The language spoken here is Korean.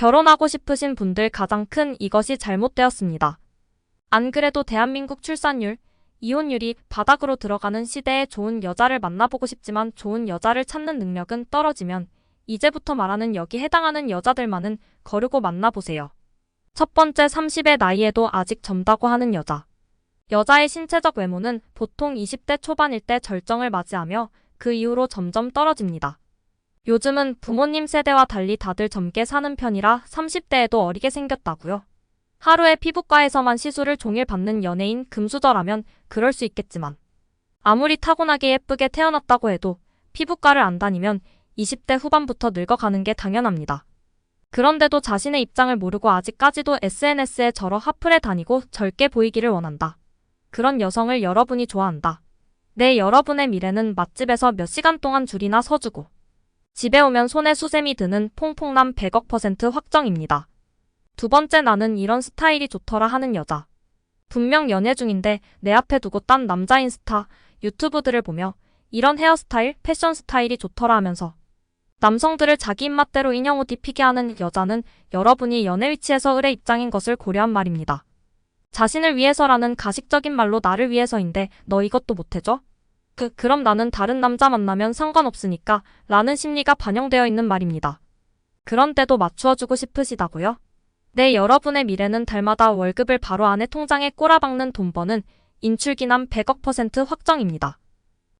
결혼하고 싶으신 분들 가장 큰 이것이 잘못되었습니다. 안 그래도 대한민국 출산율, 이혼율이 바닥으로 들어가는 시대에 좋은 여자를 만나보고 싶지만 좋은 여자를 찾는 능력은 떨어지면 이제부터 말하는 여기 해당하는 여자들만은 거르고 만나보세요. 첫 번째 30의 나이에도 아직 젊다고 하는 여자. 여자의 신체적 외모는 보통 20대 초반일 때 절정을 맞이하며 그 이후로 점점 떨어집니다. 요즘은 부모님 세대와 달리 다들 젊게 사는 편이라 30대에도 어리게 생겼다고요. 하루에 피부과에서만 시술을 종일 받는 연예인 금수저라면 그럴 수 있겠지만 아무리 타고나게 예쁘게 태어났다고 해도 피부과를 안 다니면 20대 후반부터 늙어가는 게 당연합니다. 그런데도 자신의 입장을 모르고 아직까지도 SNS에 저러 하플에 다니고 젊게 보이기를 원한다. 그런 여성을 여러분이 좋아한다. 내 여러분의 미래는 맛집에서 몇 시간 동안 줄이나 서주고 집에 오면 손에 수세미 드는 퐁퐁남 100억 퍼센트 확정입니다. 두 번째 나는 이런 스타일이 좋더라 하는 여자. 분명 연애 중인데 내 앞에 두고 딴 남자인 스타, 유튜브들을 보며 이런 헤어스타일, 패션 스타일이 좋더라 하면서 남성들을 자기 입맛대로 인형 옷 입히게 하는 여자는 여러분이 연애 위치에서 을의 입장인 것을 고려한 말입니다. 자신을 위해서라는 가식적인 말로 나를 위해서인데 너 이것도 못해줘? 그, 그럼 나는 다른 남자 만나면 상관없으니까 라는 심리가 반영되어 있는 말입니다. 그런데도 맞추어주고 싶으시다고요? 네, 여러분의 미래는 달마다 월급을 바로 안에 통장에 꼬라박는 돈 버는 인출기남 100억 퍼센트 확정입니다.